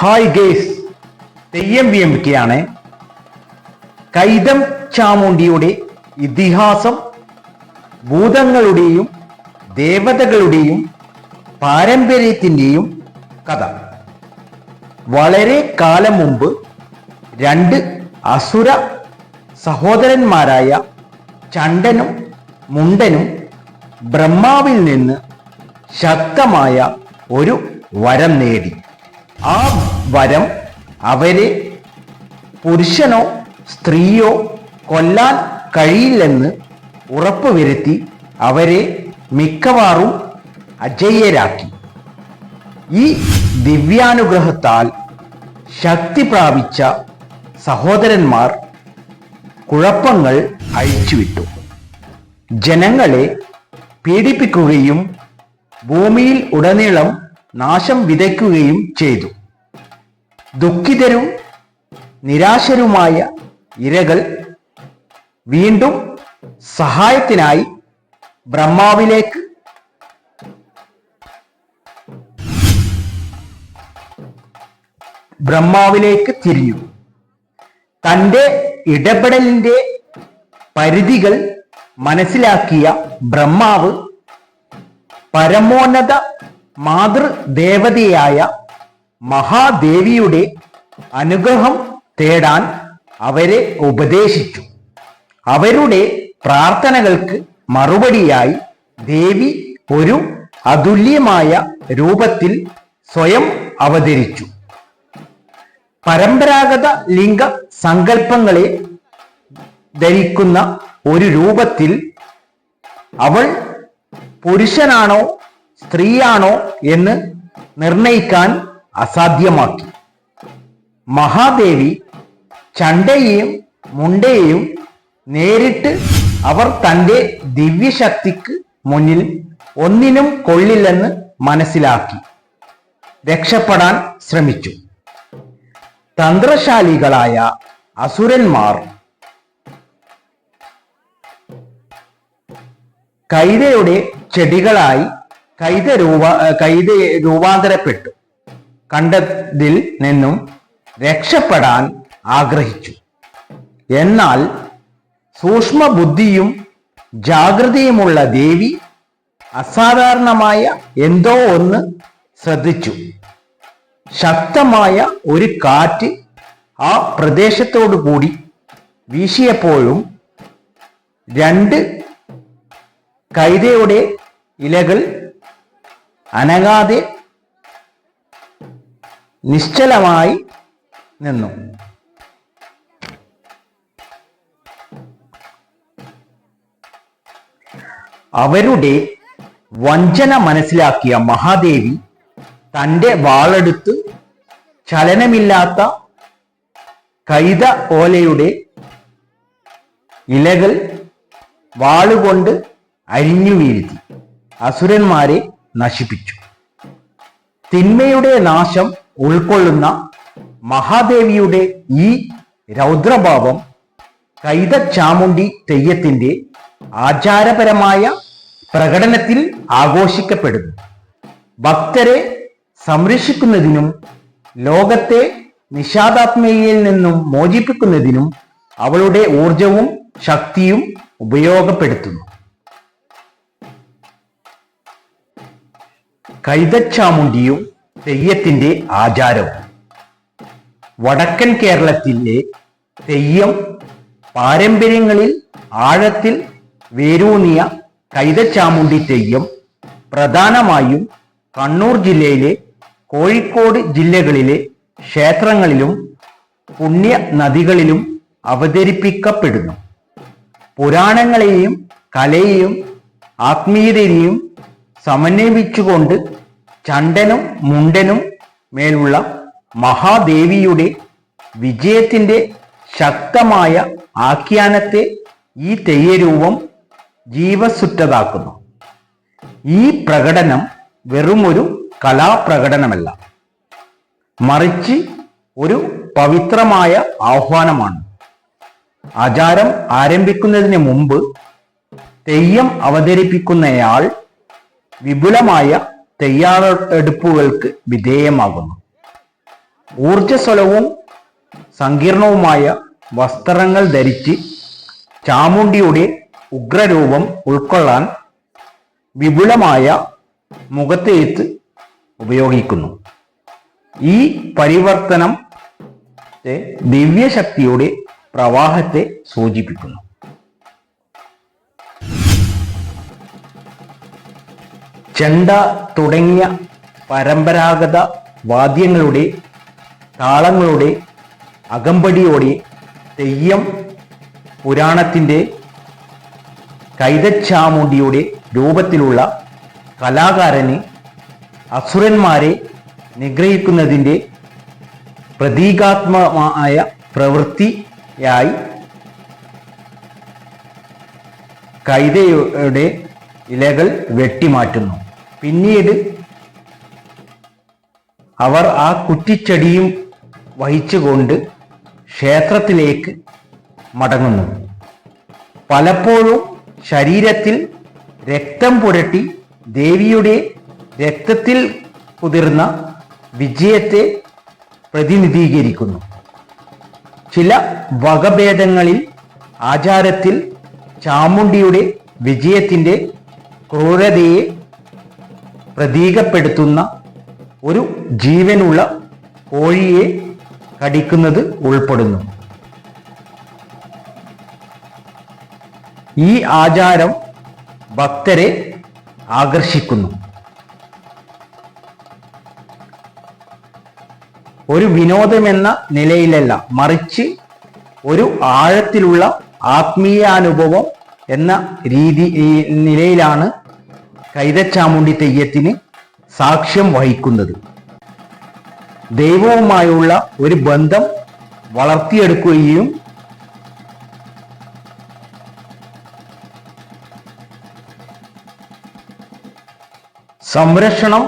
Hi guys Theyyam V M കെയാണ് കൈതം ചാമുണ്ടിയുടെ ഇതിഹാസം ഭൂതങ്ങളുടെയും ദേവതകളുടെയും പാരമ്പര്യത്തിന്റെയും കഥ. വളരെ കാലം മുമ്പ് രണ്ട് അസുര സഹോദരന്മാരായ ചണ്ടനും മുണ്ടനും ബ്രഹ്മാവിൽ നിന്ന് ശക്തമായ ഒരു വരം നേടി. ആ വരം അവരെ പുരുഷനോ സ്ത്രീയോ കൊല്ലാൻ കഴിയില്ലെന്ന് ഉറപ്പുവരുത്തി അവരെ മിക്കവാറും അജയ്യരാക്കി. ഈ ദിവ്യാനുഗ്രഹത്താൽ ശക്തി പ്രാപിച്ച സഹോദരന്മാർ കുഴപ്പങ്ങൾ അഴിച്ചുവിട്ടു. ജനങ്ങളെ പീഡിപ്പിക്കുകയും ഭൂമിയിൽ ഉടനീളം നാശം വിതയ്ക്കുകയും ചെയ്തു. ദുഃഖിതരും നിരാശരുമായ ഇരകൾ വീണ്ടും സഹായത്തിനായി ബ്രഹ്മാവിലേക്ക് ബ്രഹ്മാവിലേക്ക് തിരിഞ്ഞു. തന്റെ ഇടപെടലിന്റെ പരിധികൾ മനസ്സിലാക്കിയ ബ്രഹ്മാവ് പരമോന്നത മാതൃദേവതയായ മഹാദേവിയുടെ അനുഗ്രഹം തേടാൻ അവരെ ഉപദേശിച്ചു. അവരുടെ പ്രാർത്ഥനകൾക്ക് മറുപടിയായി ദേവി ഒരു അതുല്യമായ രൂപത്തിൽ സ്വയം അവതരിച്ചു. പരമ്പരാഗത ലിംഗ സങ്കല്പങ്ങളെ ധരിക്കുന്ന ഒരു രൂപത്തിൽ അവൾ പുരുഷനാണോ സ്ത്രീയാണോ എന്ന് നിർണയിക്കാൻ അസാധ്യമാക്കി. മഹാദേവി ചണ്ടയെയും മുണ്ടയെയും നേരിട്ട് അവർ തന്റെ ദിവ്യശക്തിക്ക് മുന്നിൽ ഒന്നിനും കൊള്ളില്ലെന്ന് മനസ്സിലാക്കി. രക്ഷപ്പെടാൻ ശ്രമിച്ചു. തന്ത്രശാലികളായ അസുരന്മാർ കൈതയുടെ ചെടികളായി കൈത രൂപ കൈത രൂപാന്തരപ്പെട്ടു. കണ്ടതിൽ നിന്നും രക്ഷപ്പെടാൻ ആഗ്രഹിച്ചു. എന്നാൽ സൂക്ഷ്മ ബുദ്ധിയും ജാഗ്രതയുമുള്ള ദേവി അസാധാരണമായ എന്തോ ഒന്ന് ശ്രദ്ധിച്ചു. ശക്തമായ ഒരു കാറ്റ് ആ പ്രദേശത്തോടു കൂടി വീശിയപ്പോഴും രണ്ട് കൈതയുടെ ഇലകൾ അനങ്ങാതെ നിശ്ചലമായി നിന്നു. അവരുടെ വഞ്ചന മനസ്സിലാക്കിയ മഹാദേവി തന്റെ വാളെടുത്ത് ചലനമില്ലാത്ത കൈത ഓലയുടെ ഇലകൾ വാളുകൊണ്ട് അരിഞ്ഞു വീഴ്ത്തി അസുരന്മാരെ നശിപ്പിച്ചു. തിന്മയുടെ നാശം ഉൾക്കൊള്ളുന്ന മഹാദേവിയുടെ ഈ രൗദ്രഭാവം കൈതച്ചാമുണ്ടി തെയ്യത്തിന്റെ ആചാരപരമായ പ്രകടനത്തിൽ ആഘോഷിക്കപ്പെടുന്നു. ഭക്തരെ സംരക്ഷിക്കുന്നതിനും ലോകത്തെ നിഷാദാത്മയിൽ നിന്നും മോചിപ്പിക്കുന്നതിനും അവളുടെ ഊർജവും ശക്തിയും ഉപയോഗപ്പെടുത്തുന്നു. കൈതച്ചാമുണ്ടിയും തെയ്യത്തിന്റെ ആചാരവും. വടക്കൻ കേരളത്തിലെ തെയ്യം പാരമ്പര്യങ്ങളിൽ ആഴത്തിൽ വേരൂന്നിയ കൈതച്ചാമുണ്ടി തെയ്യം പ്രധാനമായും കണ്ണൂർ ജില്ലയിലെ കോഴിക്കോട് ജില്ലകളിലെ ക്ഷേത്രങ്ങളിലും പുണ്യ നദികളിലും അവതരിപ്പിക്കപ്പെടുന്നു. പുരാണങ്ങളെയും കലയെയും ആത്മീയതയെയും സമന്വയിച്ചുകൊണ്ട് ചണ്ടനും മുണ്ടനും മേലുള്ള മഹാദേവിയുടെ വിജയത്തിന്റെ ശക്തമായ ആഖ്യാനത്തെ ഈ തെയ്യരൂപം ജീവസുറ്റതാക്കുന്നു. ഈ പ്രകടനം വെറുമൊരു കലാപ്രകടനമല്ല. മറിച്ച് ഒരു പവിത്രമായ ആഹ്വാനമാണ്. ആചാരം ആരംഭിക്കുന്നതിന് മുമ്പ് തെയ്യം അവതരിപ്പിക്കുന്നയാൾ വിപുലമായ തയ്യാറെടുപ്പുകൾക്ക് വിധേയമാകുന്നു. ഊർജസ്വലവും സങ്കീർണവുമായ വസ്ത്രങ്ങൾ ധരിച്ച് ചാമുണ്ടിയുടെ ഉഗ്രരൂപം ഉൾക്കൊള്ളാൻ വിപുലമായ മുഖത്തെഴുത്ത് ഉപയോഗിക്കുന്നു. ഈ പരിവർത്തനം ദിവ്യശക്തിയുടെ പ്രവാഹത്തെ സൂചിപ്പിക്കുന്നു. ചെണ്ട തുടങ്ങിയ പരമ്പരാഗത വാദ്യങ്ങളുടെ താളങ്ങളുടെ അകമ്പടിയോടെ തെയ്യം പുരാണത്തിന്റെ കൈതച്ചാമുണ്ടിയുടെ രൂപത്തിലുള്ള കലാകാരന് അസുരന്മാരെ നിഗ്രഹിക്കുന്നതിന്റെ പ്രതീകാത്മകമായ പ്രവൃത്തിയായി കൈതയുടെ ഇലകൾ വെട്ടിമാറ്റുന്നു. പിന്നീട് അവർ ആ കുറ്റിച്ചെടിയും വഹിച്ചുകൊണ്ട് ക്ഷേത്രത്തിലേക്ക് മടങ്ങുന്നു. പലപ്പോഴും ശരീരത്തിൽ രക്തം പുരട്ടി ദേവിയുടെ രക്തത്തിൽ കുതിർന്ന വിജയത്തെ പ്രതിനിധീകരിക്കുന്നു. ചില വകഭേദങ്ങളിൽ ആചാരത്തിൽ ചാമുണ്ടിയുടെ വിജയത്തിന്റെ ക്രൂരതയെ പ്രതീകപ്പെടുത്തുന്ന ഒരു ജീവനുള്ള കോഴിയെ കടിക്കുന്നത് ഉൾപ്പെടുന്നു. ഈ ആചാരം ഭക്തരെ ആകർഷിക്കുന്നു. ഒരു വിനോദമെന്ന നിലയിലല്ല മറിച്ച് ഒരു ആഴത്തിലുള്ള ആത്മീയാനുഭവം എന്ന രീതി നിലയിലാണ് കൈതച്ചാമുണ്ടി തെയ്യത്തിന് സാക്ഷ്യം വഹിക്കുന്നത്. ദൈവവുമായുള്ള ഒരു ബന്ധം വളർത്തിയെടുക്കുകയും സംരക്ഷണം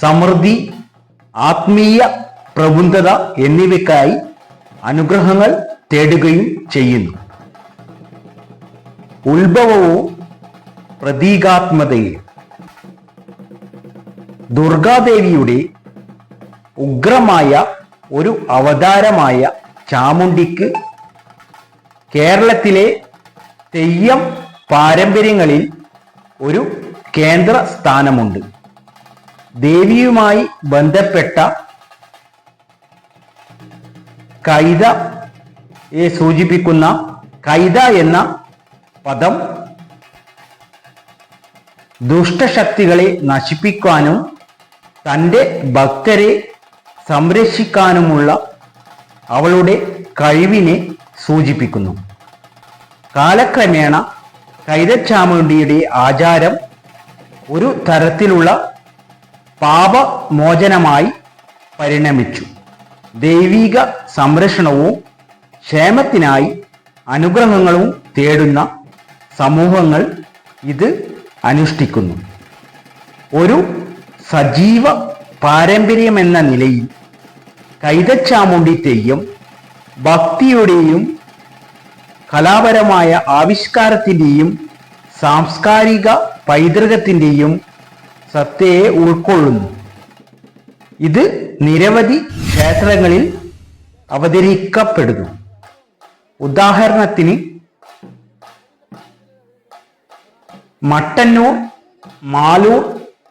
സമൃദ്ധി ആത്മീയ പ്രബുദ്ധത എന്നിവയ്ക്കായി അനുഗ്രഹങ്ങൾ തേടുകയും ചെയ്യുന്നു. ഉത്ഭവവും പ്രതീകാത്മതയും ദുർഗാദേവിയുടെ ഉഗ്രമായ ഒരു അവതാരമായ ചാമുണ്ടിക്ക് കേരളത്തിലെ തെയ്യം പാരമ്പര്യങ്ങളിൽ ഒരു കേന്ദ്ര സ്ഥാനമുണ്ട്. ദേവിയുമായി ബന്ധപ്പെട്ട കൈത സൂചിപ്പിക്കുന്ന കൈത എന്ന പദം ദുഷ്ടശക്തികളെ നശിപ്പിക്കാനും തന്റെ ഭക്തരെ സംരക്ഷിക്കാനുമുള്ള അവളുടെ കഴിവിനെ സൂചിപ്പിക്കുന്നു. കാലക്രമേണ കൈതച്ചാമുണ്ടിയുടെ ആചാരം ഒരു തരത്തിലുള്ള പാപമോചനമായി പരിണമിച്ചു. ദൈവിക സംരക്ഷണവും ക്ഷേമത്തിനായി അനുഗ്രഹങ്ങളും തേടുന്ന സമൂഹങ്ങൾ ഇത് അനുഷ്ഠിക്കുന്നു. ഒരു സജീവ പാരമ്പര്യം എന്ന നിലയിൽ കൈതച്ചാമുണ്ടി തെയ്യം ഭക്തിയുടെയും കലാപരമായ ആവിഷ്കാരത്തിന്റെയും സാംസ്കാരിക പൈതൃകത്തിന്റെയും സത്തയെ ഉൾക്കൊള്ളുന്നു. ഇത് നിരവധി ക്ഷേത്രങ്ങളിൽ അവതരിക്കപ്പെടുന്നു. ഉദാഹരണത്തിന് മട്ടന്നൂർ മാലൂർ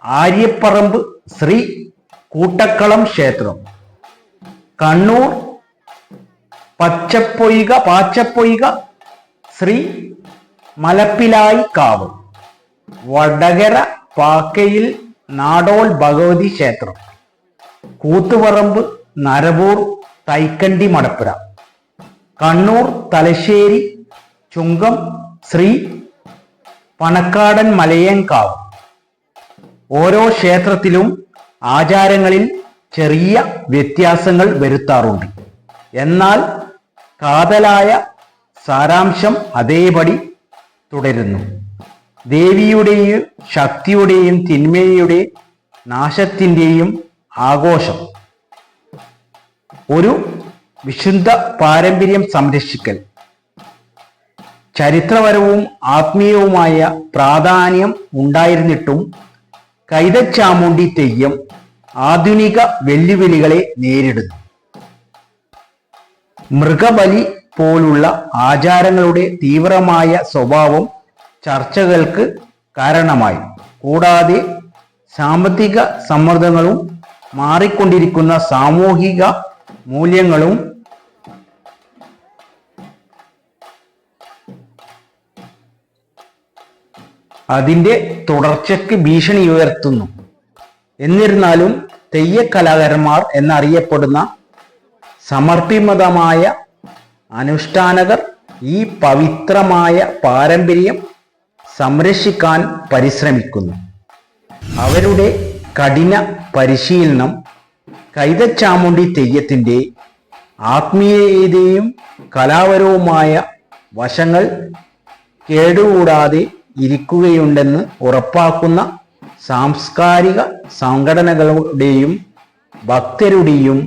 ആര്യപ്പറമ്പ് ശ്രീ കൂട്ടക്കളം ക്ഷേത്രം. കണ്ണൂർ പച്ചപ്പൊയ്ക പാച്ചപ്പൊയ്ക ശ്രീ മലപ്പിലായി കാവ്. വടകര പാക്കയിൽ നാടോൾ ഭഗവതി ക്ഷേത്രം. കൂത്തുപറമ്പ് നരവൂർ തൈക്കണ്ടി മടപ്പുര. കണ്ണൂർ തലശ്ശേരി ചുങ്കം ശ്രീ പണക്കാടൻ മലയങ്കാവ് ഓരോ ക്ഷേത്രത്തിലും ആചാരങ്ങളിൽ ചെറിയ വ്യത്യാസങ്ങൾ വരുത്താറുണ്ട്. എന്നാൽ കാതലായ സാരാംശം അതേപടി തുടരുന്നു. ദേവിയുടെയും ശക്തിയുടെയും തിന്മയുടെ നാശത്തിന്റെയും ആഘോഷം. ഒരു വിശുദ്ധ പാരമ്പര്യം സംരക്ഷിക്കൽ. ചരിത്രപരവും ആത്മീയവുമായ പ്രാധാന്യം ഉണ്ടായിരുന്നിട്ടും കൈതച്ചാമുണ്ടി തെയ്യം ആധുനിക വെല്ലുവിളികളെ നേരിടുന്നു. മൃഗബലി പോലുള്ള ആചാരങ്ങളുടെ തീവ്രമായ സ്വഭാവം ചർച്ചകൾക്ക് കാരണമായി. കൂടാതെ സാമ്പത്തിക സമ്മർദ്ദങ്ങളും മാറിക്കൊണ്ടിരിക്കുന്ന സാമൂഹിക മൂല്യങ്ങളും അതിന്റെ തുടർച്ചയ്ക്ക് ഭീഷണി ഉയർത്തുന്നു. എന്നിരുന്നാലും തെയ്യ കലാകാരന്മാർ എന്നറിയപ്പെടുന്ന സമർപ്പിതമായ അനുഷ്ഠാനകർ ഈ പവിത്രമായ പാരമ്പര്യം സംരക്ഷിക്കാൻ പരിശ്രമിക്കുന്നു. അവരുടെ കഠിന പരിശീലനം കൈതച്ചാമുണ്ടി തെയ്യത്തിന്റെ ആത്മീയതയും കലാപരവുമായ വശങ്ങൾ കേടുകൂടാതെ ഇരിക്കുകയുണ്ടെന്ന് ഉറപ്പാക്കുന്ന സാംസ്കാരിക സംഘടനകളുടെയും ഭക്തരുടെയും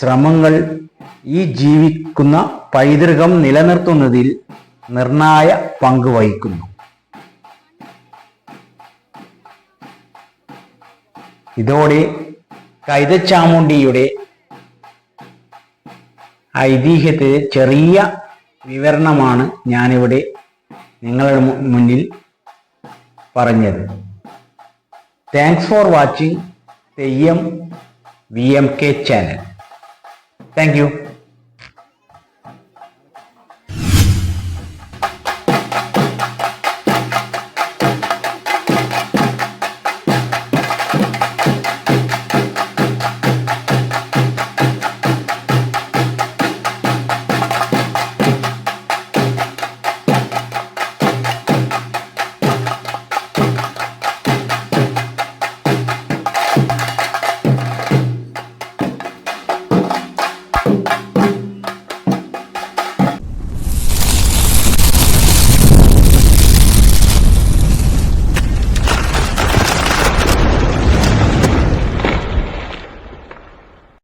ശ്രമങ്ങൾ ഈ ജീവിക്കുന്ന പൈതൃകം നിലനിർത്തുന്നതിൽ നിർണായ പങ്ക് വഹിക്കുന്നു. ഇതോടെ കൈതച്ചാമുണ്ടിയുടെ ഐതിഹ്യത്തെ ചെറിയ വിവരണമാണ് ഞാനിവിടെ നിങ്ങളുടെ മുന്നിൽ പറഞ്ഞത്. Thanks for watching Theyyam V M K channel thank you